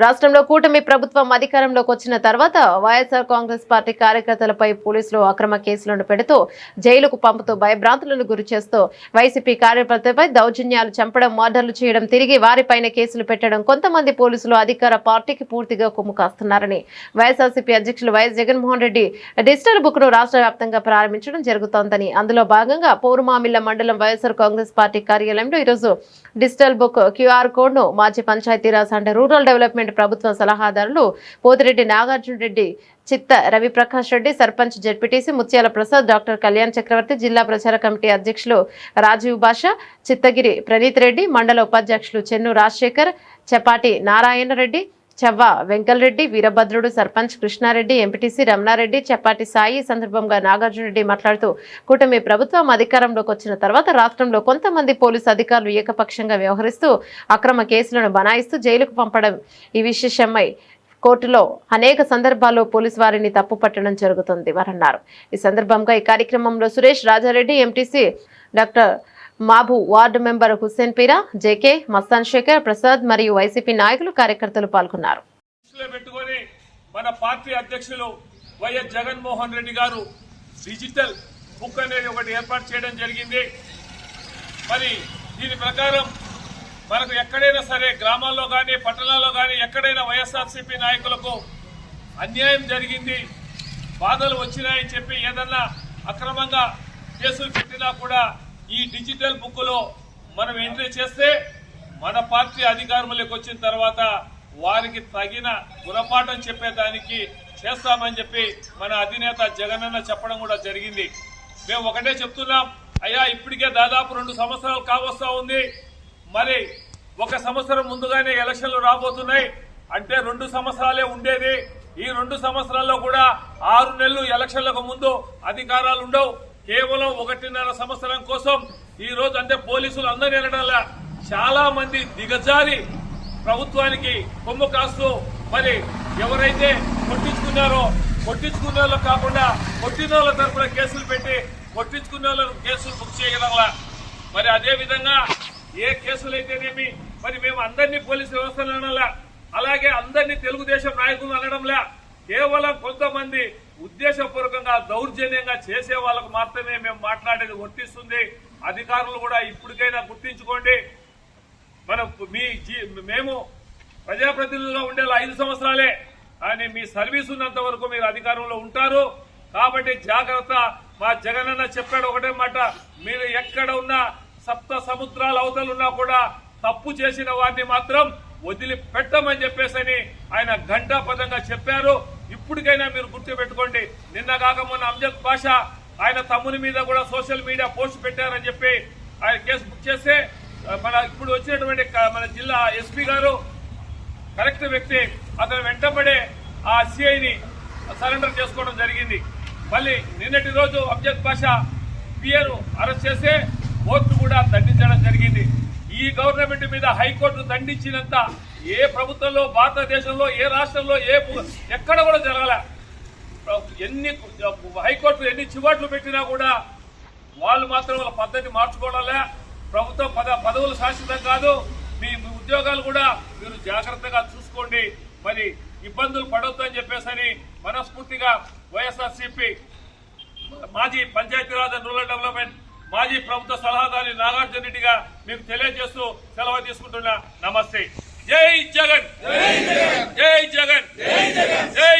రాష్ట్రంలో కూటమి ప్రభుత్వం అధికారంలోకి వచ్చిన తర్వాత వైఎస్ఆర్ కాంగ్రెస్ పార్టీ కార్యకర్తలపై పోలీసులు అక్రమ కేసులను పెడుతూ జైలుకు పంపుతూ భయభ్రాంతులను గురి చేస్తూ వైసీపీ కార్యకర్తలపై దౌర్జన్యాలు చంపడం మర్డర్లు చేయడం తిరిగి వారిపైన కేసులు పెట్టడం కొంతమంది పోలీసులు అధికార పార్టీకి పూర్తిగా కొమ్ము కాస్తున్నారని వైఎస్ఆర్సీపీ అధ్యక్షులు వైఎస్ జగన్మోహన్ రెడ్డి డిజిటల్ బుక్ను రాష్ట్ర వ్యాప్తంగా ప్రారంభించడం జరుగుతోందని. అందులో భాగంగా పౌరుమామిళ్ళ మండలం వైఎస్ఆర్ కాంగ్రెస్ పార్టీ కార్యాలయంలో ఈరోజు డిజిటల్ బుక్ క్యూఆర్ కోడ్ను మాజీ పంచాయతీరాజ్ అండ్ రూరల్ డెవలప్మెంట్ ప్రభుత్వ సలహాదారులు పోతిరెడ్డి నాగార్జున రెడ్డి చిత్త రవిప్రకాష్ రెడ్డి సర్పంచ్ జడ్పీటీసీ ముత్యాల ప్రసాద్ డాక్టర్ కళ్యాణ్ చక్రవర్తి జిల్లా ప్రచార కమిటీ అధ్యక్షులు రాజీవ్ భాష చిత్తగిరి ప్రణీత్ రెడ్డి మండల ఉపాధ్యక్షులు చెన్ను రాజశేఖర్ చపాటి నారాయణ రెడ్డి చవ్వ. వెంకలరెడ్డి వీరభద్రుడు సర్పంచ్ కృష్ణారెడ్డి ఎంపీటీసీ రమణారెడ్డి చెప్పాటి సాయి సందర్భంగా నాగార్జునరెడ్డి మాట్లాడుతూ కూటమి ప్రభుత్వం అధికారంలోకి వచ్చిన తర్వాత రాష్ట్రంలో కొంతమంది పోలీసు అధికారులు ఏకపక్షంగా వ్యవహరిస్తూ అక్రమ కేసులను బనాయిస్తూ జైలుకు పంపడం ఈ విశేషమై కోర్టులో అనేక సందర్భాల్లో పోలీసు వారిని తప్పు పట్టడం జరుగుతుంది వారన్నారు. ఈ సందర్భంగా ఈ కార్యక్రమంలో Suresh Rajareddy MTC doctor Mabu ward member Hussain Peera JK Mastan Sekhar Prasad మరియు వైసీపీ నాయకులు కార్యకర్తలు పాల్గొన్నారు. దృష్టిలో పెట్టుకొని మన పార్టీ అధ్యక్షులు వైఎస్ జగన్మోహన్ రెడ్డి గారు డిజిటల్ బుక్ అనేది ఒకటి ఏర్పాటు చేయడం జరిగింది. మరి దీని ప్రకారం మనకు ఎక్కడైనా సరే గ్రామాల్లో కానీ పట్టణాల్లో కానీ ఎక్కడైనా వైఎస్ఆర్సీపీ నాయకులకు అన్యాయం జరిగింది బాధలు వచ్చినాయని చెప్పి ఏదన్నా అక్రమంగా కేసులు పెట్టినా కూడా ఈ డిజిటల్ బుక్లో మనం ఎంట్రీ చేస్తే మన పార్టీ అధికారంలోకి వచ్చిన తర్వాత వారికి తగిన గుణపాఠం చెప్పేదానికి చేస్తామని చెప్పి మన అధినేత జగనన్న చెప్పడం కూడా జరిగింది. మేము ఒకటే చెప్తున్నాం అయ్యా ఇప్పటికే దాదాపు రెండు సంవత్సరాలు కావస్తా ఉంది. మరి ఒక సంవత్సరం ముందుగానే ఎలక్షన్లు రాబోతున్నాయి. అంటే రెండు సంవత్సరాలే ఉండేది. ఈ రెండు సంవత్సరాల్లో కూడా ఆరు నెలలు ఎలక్షన్లకు ముందు అధికారాలు ఉండవు. కేవలం ఒకటిన్నర సంవత్సరం కోసం ఈ రోజు అంటే పోలీసులు అందరూ వెళ్ళడంలా చాలా మంది దిగజారి ప్రభుత్వానికి కొమ్ము కాస్తూ మరి ఎవరైతే కొట్టించుకున్నారో కొట్టించుకున్న వాళ్ళు కాకుండా కొట్టిన వాళ్ళ తరఫున కేసులు పెట్టి కొట్టించుకున్న వాళ్ళు కేసులు బుక్ చేయగలరా మరి అదే విధంగా ఏ కేసులు అయితేనేమి మరి మేము అందరినీ పోలీసు వ్యవస్థలు అనలా అలాగే అందరినీ తెలుగుదేశం నాయకులు అనడంలా కేవలం కొంతమంది ఉద్దేశపూర్వకంగా దౌర్జన్యంగా చేసే వాళ్ళకు మాత్రమే మేము మాట్లాడేది వర్తిస్తుంది. అధికారులు కూడా ఇప్పటికైనా గుర్తించుకోండి. మన మీ జీ- మేము ప్రజాప్రతినిధులుగా ఉండేలా ఐదు సంవత్సరాలే. కానీ మీ సర్వీస్ ఉన్నంత వరకు మీరు అధికారంలో ఉంటారు. కాబట్టి జాగ్రత్త. మా జగనన్న చెప్పాడు ఒకటే మాట. మీరు ఎక్కడ ఉన్నా సప్త సముద్రాల అవతలున్నా కూడా తప్పు చేసిన వారిని మాత్రం వదిలి పెట్టమని ఆయన ఘంటాపదంగా మొన్న బాషా ఆయన తమ్ముని మీద కూడా సోషల్ మీడియా పోస్ట్ పెట్టారని చెప్పి ఆయన కేసు బుక్ చేస్తే మన ఇప్పుడు వచ్చినటువంటి మన జిల్లా ఎస్పీ గారు కరెక్ట్ వ్యక్తి అతను వెంటబడే ఆ సిఐని సరెండర్ చేసుకోవడం జరిగింది. మళ్ళీ నిన్నటి రోజు అబ్జద్ బాషా పిఏను అరెస్ట్ చేస్తే కోర్టు కూడా దండించడం జరిగింది. ఈ గవర్నమెంట్ మీద హైకోర్టు దండించినంత ఏ ప్రభుత్వంలో భారతదేశంలో ఏ రాష్ట్రంలో ఏ ఎక్కడ కూడా జరగలే ఎన్ని హైకోర్టు ఎన్ని చివాట్లు పెట్టినా కూడా వాళ్ళు మాత్రం వాళ్ళ పద్ధతి మార్చుకోవడంలే ప్రభుత్వం పద పదవులు శాశ్వతం కాదు. మీ ఉద్యోగాలు కూడా మీరు జాగ్రత్తగా చూసుకోండి. మరి ఇబ్బందులు పడొద్దు అని చెప్పేసని మనస్ఫూర్తిగా వైఎస్ఆర్సీపీ మాజీ పంచాయతీరాజ్ అండ్ రూరల్ డెవలప్మెంట్ మాజీ ప్రభుత్వ సలహాదారి నాగార్జున రెడ్డిగా మీకు తెలియజేస్తూ సెలవు తీసుకుంటున్నా. నమస్తే. జై జగన్. జై జగన్. జై జగన్. జై